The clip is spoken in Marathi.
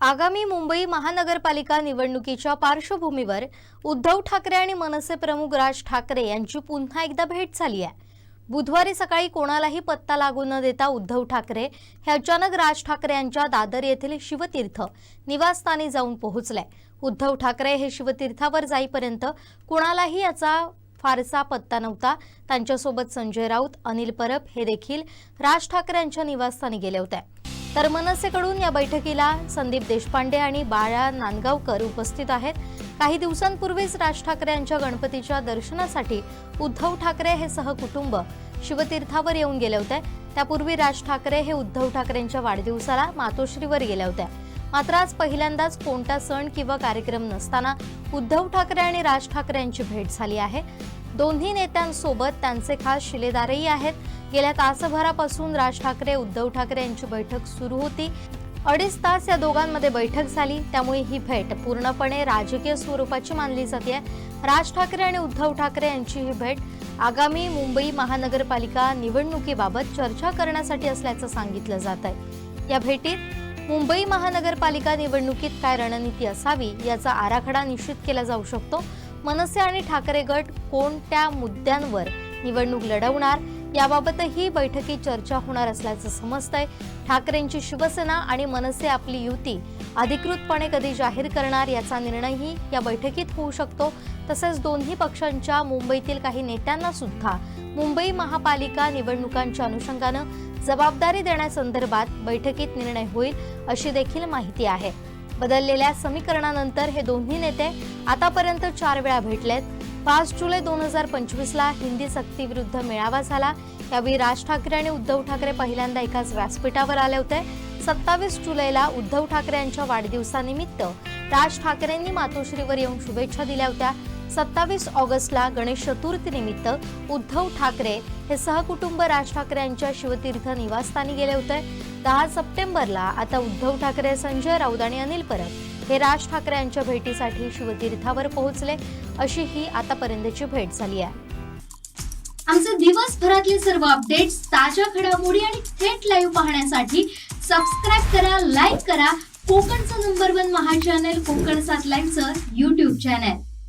आगामी मुंबई महानगरपालिका निवडणुकीच्या पार्श्वभूमीवर उद्धव ठाकरे आणि मनसे प्रमुख राज ठाकरे यांची पुन्हा एकदा भेट झाली आहे. बुधवारी सकाळी कोणालाही पत्ता लागू न देता उद्धव ठाकरे हे अचानक राज ठाकरे यांच्या दादर येथील शिवतीर्थ निवासस्थानी जाऊन पोहोचले. उद्धव ठाकरे हे शिवतीर्थावर जाईपर्यंत कुणालाही याचा फारसा पत्ता नव्हता. त्यांच्यासोबत संजय राऊत अनिल परब हे देखील राज ठाकरे यांच्या निवासस्थानी गेले होते. तर मनसेकडून या बैठकीला संदीप देशपांडे आणि बाळा नांदगावकर उपस्थित आहेत. काही दिवसांपूर्वीच राज ठाकरे यांच्या गणपतीच्या दर्शनासाठी उद्धव ठाकरे हे सहकुटुंब शिवतीर्थावर येऊन गेले होते. त्यापूर्वी राज ठाकरे हे उद्धव ठाकरेंच्या वाढदिवसाला मातोश्रीवर गेल्या होत्या मात्र आज पहिल्यांदाच कोणता सण किंवा कार्यक्रम नसताना उद्धव ठाकरे आणि राज ठाकरे यांची भेट झाली आहे. दोन्ही नेत्यांसोबत त्यांचे खास शिलेदारही आहेत. गेल्या तासभरापासून राज ठाकरे उद्धव ठाकरे यांची बैठक सुरू होती. अडीच तास या दोघांमध्ये बैठक झाली. त्यामुळे ही भेट पूर्णपणे राजकीय स्वरूपाची मानली जाते राज ठाकरे आणि उद्धव ठाकरे यांची ही भेट आगामी मुंबई महानगरपालिका निवडणुकीबाबत चर्चा करण्यासाठी असल्याचं सांगितलं जात आहे या भेटीत मुंबई महानगरपालिका निवडणुकीत काय रणनीती असावी याचा आराखडा निश्चित केला जाऊ शकतो. मनसे आणि ठाकरे गट कोणत्या मुद्द्यांवर निवडणूक लढवणार? याबाबतही बैठकीत चर्चा होणार असल्याचं समजतंय. ठाकरेंची शिवसेना आणि मनसे आपली युती अधिकृतपणे कधी जाहीर करणार याचा निर्णयही या बैठकीत होऊ शकतो. तसेच दोन्ही पक्षांच्या मुंबईतील काही नेत्यांना सुद्धा मुंबई महापालिका निवडणुकांच्या अनुषंगानं जबाबदारी देण्यासंदर्भात बैठकीत निर्णय होईल अशी देखील माहिती आहे. बदललेल्या समीकरणानंतर हे दोन्ही नेते आतापर्यंत चार वेळा भेटलेत. पाच जुलै दोन हजार पंचवीसला हिंदी सक्तीविरुद्ध मेळावा झाला. यावेळी राज ठाकरे आणि उद्धव ठाकरे पहिल्यांदा एकाच व्यासपीठावर आले होते. सत्तावीस जुलैला उद्धव ठाकरे यांच्या वाढदिवसानिमित्त राज ठाकरेंनी मातोश्रीवर येऊन शुभेच्छा दिल्या होत्या. सत्तावीस ऑगस्टला गणेश चतुर्थीनिमित्त उद्धव ठाकरे हे सहकुटुंब राज ठाकरे यांच्या शिवतीर्थ निवासस्थानी गेले होते. दहा सप्टेंबरला आता उद्धव ठाकरे संजय राऊत आणि अनिल परब हे राज ठाकरे यांच्या भेटीसाठी शिवतीर्थावर पोहोचले अशी ही आतापर्यंतची भेट झाली आहे. आमचे दिवसभरातले सर्व अपडेट्स ताज्या घडामोडी आणि थेट लाईव्ह पाहण्यासाठी सबस्क्राईब करा लाईक करा. कोकणचं नंबर वन महा चॅनल कोकण सात लाईव्हचं युट्यूब चॅनल